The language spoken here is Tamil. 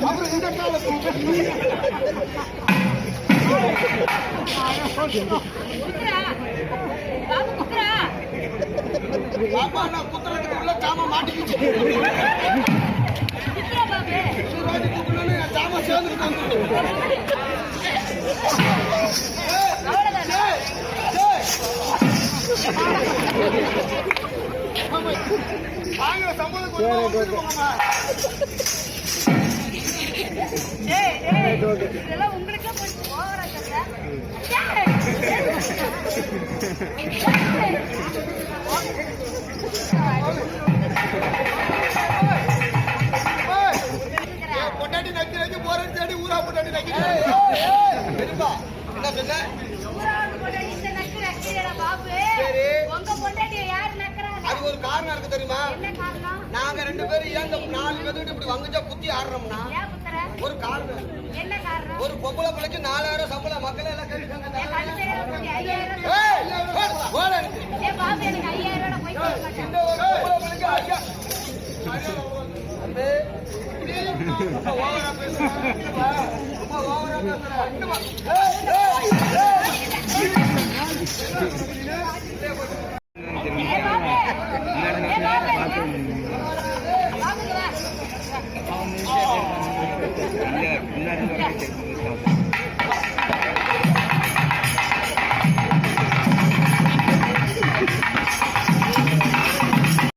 அப்புறம் இந்த பாப்பா நான் குத்துறதுக்குள்ள காம மாட்டிக்கிச்சு சூராஜி பொட்டாட்டி நக்கி நக்கி போறேன்னு ஊரா பொட்டாட்டி நக்கி என்ன சொன்ன? நக்குறாங்க அது ஒரு காரணம் இருக்கு தெரியுமா? நாங்க ரெண்டு பேரும் ஏன் இந்த நாலு பேர்கிட்ட இப்படி வங்கச்சா குத்தி ஆடுறோம்னா ஒரு காரணம். ஒரு பொம்பளை பிள்ளைக்கு நாலாயிரம் சம்பளம் மக்கள் எல்லாம் இந்த ஒரு பொம்பளை பிள்ளைக்கு ஐயா. ஓவரா ஓவரா. பார்த்து